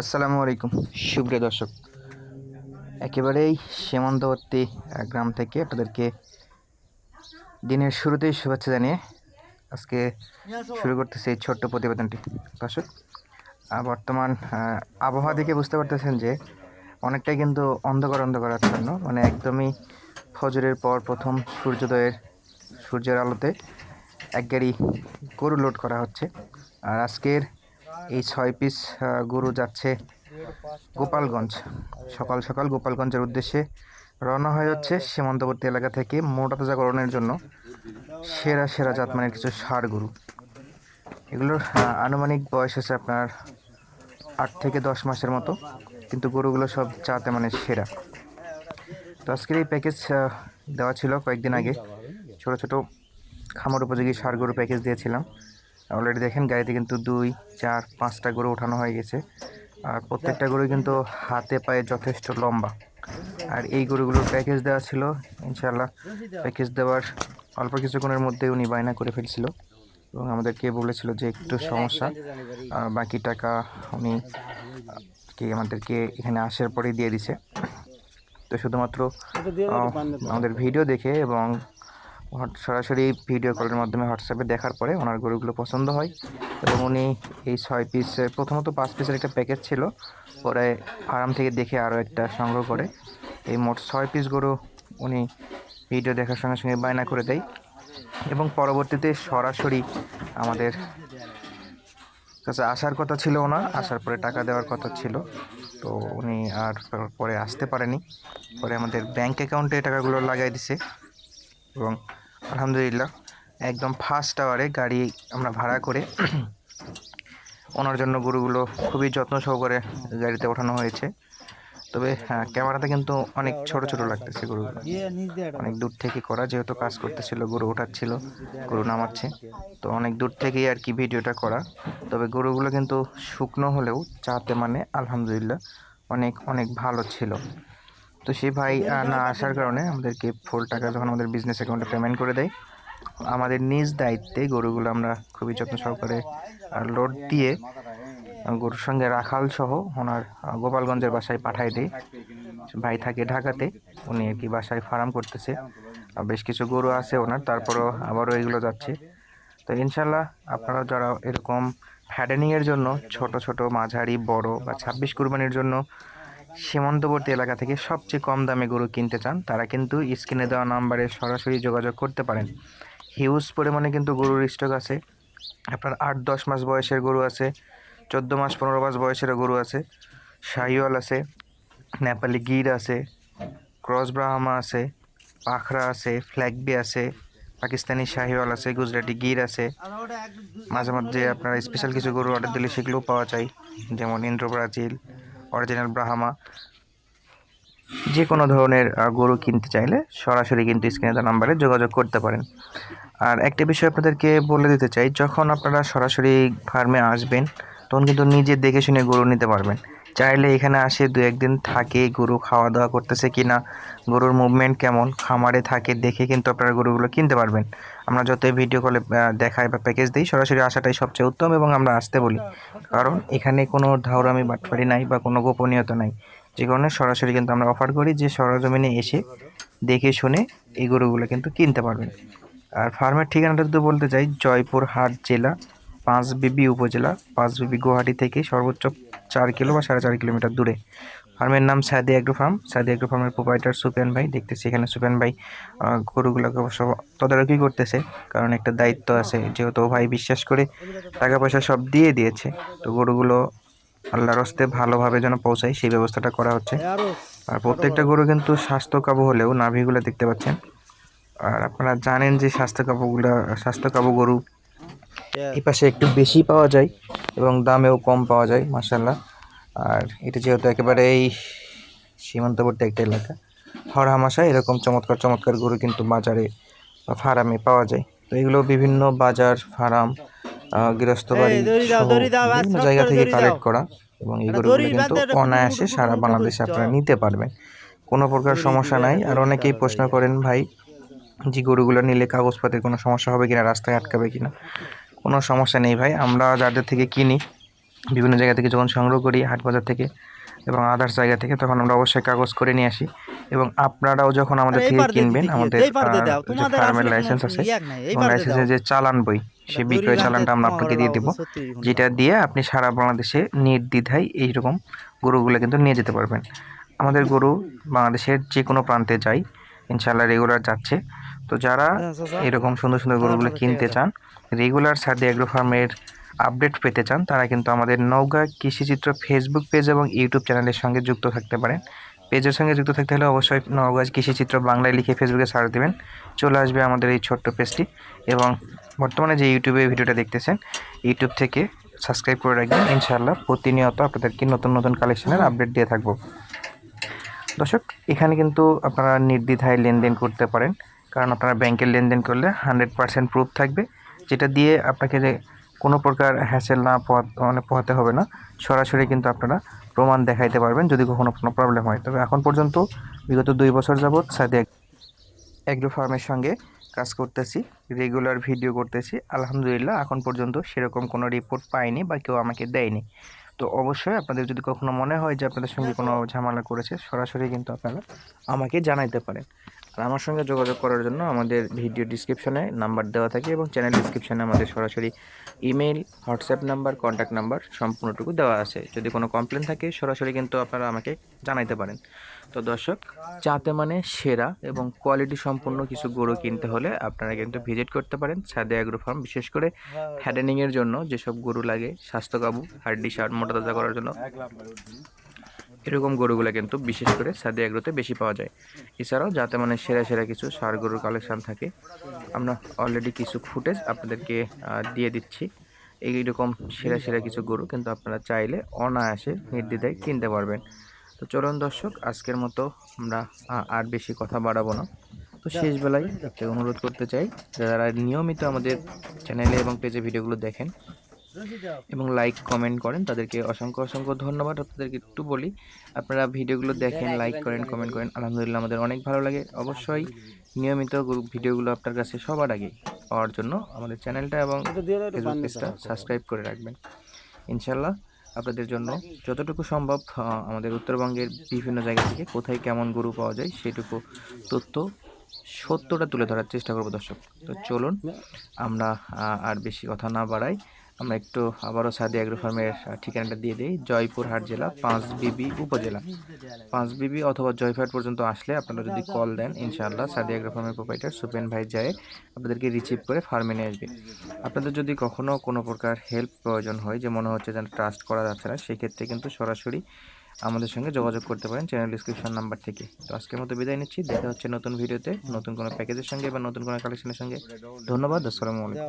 আসসালামু আলাইকুম। সুপ্রিয় দর্শক, একেবারেই সীমান্তবর্তী গ্রাম থেকে আপনাদেরকে দিনের শুরুতেই শুভেচ্ছা জানিয়ে আজকে শুরু করতেছি এই ছোট্ট প্রতিবেদনটি। দর্শক বর্তমান আবহাওয়া দেখে বুঝতে পারতেছেন যে অনেকটাই কিন্তু অন্ধকার অন্ধকার আচ্ছন্ন মানে একদমই ফজরের পর প্রথম সূর্যোদয়ের, সূর্যের আলোতে এক গাড়ি গরু লোড করা হচ্ছে। আর আজকের এই ছয় পিস গরু যাচ্ছে গোপালগঞ্জ। সকাল সকাল গোপালগঞ্জের উদ্দেশ্যে রওনা হয়ে যাচ্ছে সীমান্তবর্তী এলাকা থেকে মোটা তাজাকরণের জন্য সেরা সেরা জাতমানের কিছু ষাড় গরু। এগুলোর আনুমানিক বয়স আছে আপনার আট থেকে দশ মাসের মতো, কিন্তু গরুগুলো সব জাতে মানে সেরা। তো আজকের এই প্যাকেজ দেওয়া ছিল কয়েকদিন আগে। ছোট ছোট খামার উপযোগী সার গরু প্যাকেজ দিয়েছিলাম। অলরেডি দেখেন, গাড়িতে কিন্তু দুই, চার, পাঁচটা গরু ওঠানো হয়ে গেছে। আর প্রত্যেকটা গরু কিন্তু হাতে পায়ে যথেষ্ট লম্বা। আর এই গরুগুলোর প্যাকেজ দেওয়া ছিল ইনশাল্লাহ প্যাকেজ দেওয়ার অল্প কিছুক্ষণের মধ্যে উনি বায়না করে ফেলছিল। এবং আমাদেরকে বলেছিল যে একটু সমস্যা বাকি টাকা উনি, কি আমাদেরকে এখানে আসার পরেই দিয়ে দিছে। তো শুধুমাত্র আমাদের ভিডিও দেখে এবং সরাসরি ভিডিও কলের মাধ্যমে হোয়াটসঅ্যাপে দেখার পরে ওনার গরুগুলো পছন্দ হয়। এবং উনি এই ছয় পিস প্রথমত পাঁচ পিসের একটা প্যাকেজ ছিল। পরে ফার্ম থেকে দেখে আরও একটা সংগ্রহ করে। এই মোট ছয় পিস গরু উনি ভিডিও দেখার সঙ্গে সঙ্গে বায়না করে দেয়। এবং পরবর্তীতে সরাসরি আমাদের কাছে আসার কথা ছিল ওনার, আসার পরে টাকা দেওয়ার কথা ছিল। তো উনি আর পরে আসতে পারেনি। পরে আমাদের ব্যাংক অ্যাকাউন্টে টাকাগুলো লাগাই দিছে। এবং আলহামদুলিল্লাহ একদম ফার্স্ট আওয়ারে গাড়ি আমরা ভাড়া করে ওনার জন্য গরুগুলো খুবই যত্ন সহকারে গাড়িতে ওঠানো হয়েছে। তবে হ্যাঁ, ক্যামেরাতে কিন্তু অনেক ছোট ছোট লাগতেছে গরুগুলো। অনেক দূর থেকে করা যেহেতু কাজ করতেছিল গরু ওঠাচ্ছিল গরু নামাচ্ছে। তো অনেক দূর থেকেই আর কি ভিডিওটা করা। তবে গরুগুলো কিন্তু শুকনো হলেও চাতে মানে আলহামদুলিল্লাহ অনেক অনেক ভালো ছিল। তো সেই ভাই না আসার কারণে আমাদেরকে ফুল টাকা যখন আমাদের বিজনেস অ্যাকাউন্টে পেমেন্ট করে দেয় আমাদের নিজ দায়িত্বে গরুগুলো আমরা খুবই যত্ন সহকারে লোড দিয়ে গরুর সঙ্গে রাখাল সহ ওনার গোপালগঞ্জের বাসায় পাঠাই দিই। ভাই থাকে ঢাকাতে উনি আর কি বাসায় ফার্ম করতেছে। আর বেশ কিছু গরু আছে ওনার তারপরও আবারও এগুলো যাচ্ছে। তো ইনশাল্লাহ আপনারা যারা এরকম ফ্যাডেনিংয়ের জন্য ছোট ছোট মাঝারি বড় বা ছাব্বিশ কুরবানির জন্য সীমান্তবর্তী এলাকা থেকে সবচেয়ে কম দামে গরু কিনতে চান, তারা কিন্তু স্ক্রিনে দেওয়া নাম্বারে সরাসরি যোগাযোগ করতে পারেন। হিউজ পরিমাণে কিন্তু গরুর স্টক আছে। আপনার আট, দশ মাস বয়সের গরু আছে, চোদ্দ মাস, পনেরো মাস বয়সের গরু আছে, শাহিওয়াল আছে, নেপালি গির আছে, ক্রস ব্রাহ্মা আছে, পাখরা আছে, ফ্ল্যাগবি আছে, পাকিস্তানি শাহিওয়াল আছে, গুজরাটি গির আছে। মাঝে মাঝে আপনার স্পেশাল কিছু গরু অর্ডার দিলে সেগুলোও পাওয়া যায়, যেমন ইন্দ্র ব্রাজিল অরিজিনাল ব্রাহামা যে কোনো ধরনের গরু কিনতে চাইলে সরাসরি কিন্তু স্ক্রিনে দেওয়া নাম্বারে যোগাযোগ করতে পারেন। আর একটা বিষয় আপনাদেরকে বলে দিতে চাই, যখন আপনারা সরাসরি ফার্মে আসবেন, তখন কিন্তু নিজে দেখে শুনে গরু নিতে পারবেন। চাইলে এখানে আসে, দু একদিন থাকে, গরু খাওয়া দাওয়া করতেছে কি না গরুর মুভমেন্ট কেমন, খামারে থাকে, দেখে কিন্তু আপনারা গরুগুলো কিনতে পারবেন। আমরা যতই ভিডিও কলে দেখাই বা প্যাকেজ দিই, সরাসরি আসাটাই সবচেয়ে উত্তম এবং আমরা আসতে বলি। কারণ এখানে কোনো ধাউরামি বাটফারি নাই বা কোনো গোপনীয়তা নাই। যে কারণে সরাসরি কিন্তু আমরা অফার করি যে সরজমিনে এসে দেখে শুনে এই গরুগুলো কিন্তু কিনতে পারবেন। আর ফার্মের ঠিকানাটা যদি বলতে চাই, জয়পুরহাট জেলা পাঁচ বিবি উপজেলা, পাঁচ বিবি গুয়াহাটি থেকে সর্বোচ্চ চার কিলো বা সাড়ে চার কিলোমিটার দূরে। ফার্মের নাম Sadi agro farm Sadi agro ফার্মের প্রোপাইটার সুপেন ভাই দেখতেছি এখানে। সুপেন ভাই গরুগুলোকে অবশ্য তদারকি করতেছে, কারণ একটা দায়িত্ব আছে। যেহেতু ভাই বিশ্বাস করে টাকা পয়সা সব দিয়ে দিয়েছে, তো গরুগুলো আল্লাহর হস্তে ভালোভাবে যেন পৌঁছায়, সেই ব্যবস্থাটা করা হচ্ছে। আর প্রত্যেকটা গরু কিন্তু স্বাস্থ্য কাবু হলেও, নাভিগুলো দেখতে পাচ্ছেন। আর আপনারা জানেন যে স্বাস্থ্য কাবুগুলো স্বাস্থ্য কাবু গরু এই পাশে একটু বেশি পাওয়া যায় এবং দামেও কম পাওয়া যায় মাসাল্লাহ আর এটা যেহেতু একেবারে এই সীমান্তবর্তী একটা এলাকা হর হামাশায় এরকম চমৎকার চমৎকার গরু কিন্তু বাজারে বা ফার্মে পাওয়া যায়। তো এগুলো বিভিন্ন বাজার ফার্ম গৃহস্থ বাড়ি বিভিন্ন জায়গা থেকে কালেক্ট করা এবং এই গরুগুলো কিন্তু অনায়াসে সারা বাংলাদেশে আপনারা নিতে পারবেন। কোনো প্রকার সমস্যা নাই। আর অনেকেই প্রশ্ন করেন ভাই যে গরুগুলো নিলে কাগজপাতির কোনো সমস্যা হবে কিনা? রাস্তায় আটকাবে কিনা? কোনো সমস্যা নেই ভাই। আমরা যাদের থেকে কিনি বিভিন্ন জায়গা থেকে যখন সংগ্রহ করি হাট বাজার থেকে এবং আদার্স জায়গা থেকে তখন আমরা অবশ্যই কাগজ করে নিয়ে আসি এবং আপনারাও যখন আমাদের থেকে কিনবেন আমাদের ফার্মের লাইসেন্স আছে লাইসেন্সের যে চালান বই সে বিক্রয় চালানটা আমরা আপনাকে দিয়ে দেবো যেটা দিয়ে আপনি সারা বাংলাদেশে নির্দ্বিধায় এইরকম গরুগুলো কিন্তু নিয়ে যেতে পারবেন। আমাদের গরু বাংলাদেশের যে কোনো প্রান্তে যাই ইনশাল্লাহ রেগুলার যাচ্ছে। তো যারা এরকম সুন্দর সুন্দর গরুগুলো কিনতে চান রেগুলার সাদি অ্যাগ্রো ফার্মের আপডেট পেতে চান তারা কিন্তু আমাদের নৌকা কৃষিচিত্র ফেসবুক পেজ এবং ইউটিউব চ্যানেলের সঙ্গে যুক্ত থাকতে পারেন। পেজের সঙ্গে যুক্ত থাকতে হলে অবশ্যই নওগাঁ কৃষিচিত্র বাংলায় লিখে ফেসবুকে সার্চ দেবেন চলে আসবে আমাদের এই ছোট্ট পেজটি এবং বর্তমানে যে ইউটিউবে ভিডিওটা দেখতেছেন ইউটিউব থেকে সাবস্ক্রাইব করে রাখবেন ইনশাআল্লাহ প্রতিনিয়ত আপনাদেরকে নতুন নতুন কালেকশনের আপডেট দিয়ে থাকব। দর্শক এখানে কিন্তু আপনারা নির্দ্বিধায় লেনদেন করতে পারেন। কারণ আপনারা ব্যাংকের লেনদেন করলে হান্ড্রেড পার্সেন্ট প্রুফ থাকবে, যেটা দিয়ে আপনাকে যে কোনো প্রকার হ্যাসেল না মানে পোহাতে হবে না, সরাসরি কিন্তু আপনারা প্রমাণ দেখাইতে পারবেন যদি কখনো কোনো প্রবলেম হয়। তবে এখন পর্যন্ত বিগত দুই বছর যাবৎ সাথে অ্যাগ্রো ফার্মের সঙ্গে কাজ করতেছি রেগুলার ভিডিও করতেছি, আলহামদুলিল্লাহ এখন পর্যন্ত সেরকম কোনো রিপোর্ট পাইনি বা কেউ আমাকে দেয়নি। তো অবশ্যই আপনাদের যদি কখনো মনে হয় যে আপনাদের সঙ্গে কোনো ঝামেলা করেছে, সরাসরি কিন্তু আপনারা আমাকে জানাইতে পারেন। আর আমার সঙ্গে যোগাযোগ করার জন্য আমাদের ভিডিও ডিসক্রিপশনে নাম্বার দেওয়া থাকে এবং চ্যানেল ডিসক্রিপশনে আমাদের সরাসরি email WhatsApp number contact number সম্পূর্ণটুকু দেওয়া আছে। যদি কোনো কমপ্লেন থাকে, সরাসরি কিন্তু আপনারা আমাকে জানাইতে পারেন। তো দর্শক যাতে মানে সেরা এবং কোয়ালিটি সম্পন্ন কিছু গরু কিনতে হলে আপনারা কিন্তু ভিজিট করতে পারেন সাদে অ্যাগ্রো ফার্ম বিশেষ করে হ্যাডেনিংয়ের জন্য যেসব গরু লাগে স্বাস্থ্যকাবু হাড্ডি, সার, মোটা তাজা করার জন্য। এরকম গরুগুলো কিন্তু বিশেষ করে সাদি অ্যাগ্রোতে বেশি পাওয়া যায়। এছাড়াও যাতে মানে সেরা সেরা কিছু সার গরুর কালেকশান থাকে, আমরা অলরেডি কিছু ফুটেজ আপনাদেরকে দিয়ে দিচ্ছি। এইরকম সেরা সেরা কিছু গরু কিন্তু আপনারা চাইলে অনায়াসে নির্দ্বিধায় কিনতে পারবেন। তো চলুন দর্শক, আজকের মতো আমরা আর বেশি কথা বাড়াবো না। তো শেষ বেলায় একটা অনুরোধ করতে চাই, যারা নিয়মিত আমাদের চ্যানেলে এবং পেজে ভিডিওগুলো দেখেন এবং লাইক কমেন্ট করেন। তাদেরকে অসংখ্য অসংখ্য ধন্যবাদ। আপনাদেরকে একটু বলি আপনারা ভিডিওগুলো দেখেন লাইক করেন কমেন্ট করেন। আলহামদুলিল্লাহ আমাদের অনেক ভালো লাগে। অবশ্যই নিয়মিত গ্রুপ ভিডিওগুলো আপনার কাছে সবার আগে পাওয়ার জন্য আমাদের চ্যানেলটা এবং ফেসবুক পেজটা সাবস্ক্রাইব করে রাখবেন। ইনশাল্লাহ আপনাদের জন্য যতটুকু সম্ভব আমাদের উত্তরবঙ্গের বিভিন্ন জায়গা থেকে কোথায় কেমন গরু পাওয়া যায় সেটুকু তথ্য সত্যটা তুলে ধরার চেষ্টা করব দর্শক। তো চলুন আমরা আর বেশি কথা না বাড়াই। আমরা একটু আবারও সাদি অ্যাগ্রো ফার্মের ঠিকানাটা দিয়ে দিই, জয়পুরহাট জেলা, পাঁচ বিবি উপজেলা। পাঁচ বিবি অথবা জয়পুরহাট পর্যন্ত আসলে আপনারা যদি কল দেন, ইনশাআল্লাহ সাদি অ্যাগ্রো ফার্মের প্রোপাইটার সুপেন ভাই যায়, আপনাদেরকে রিসিভ করে ফার্মে নিয়ে আসবে। আপনাদের যদি কখনও কোনো প্রকার হেল্প প্রয়োজন হয়, যে মনে হচ্ছে যেন ট্রাস্ট করা যাচ্ছে না, সেক্ষেত্রে কিন্তু সরাসরি আমাদের সঙ্গে যোগাযোগ করতে পারেন চ্যানেল ডিসক্রিপশন নাম্বার থেকে। তো আজকের মতো বিদায় নিচ্ছি, দেখা হচ্ছে নতুন ভিডিওতে নতুন কোনো প্যাকেজের সঙ্গে বা নতুন কোনো কালেকশনের সঙ্গে। ধন্যবাদ, আসসালামু আলাইকুম।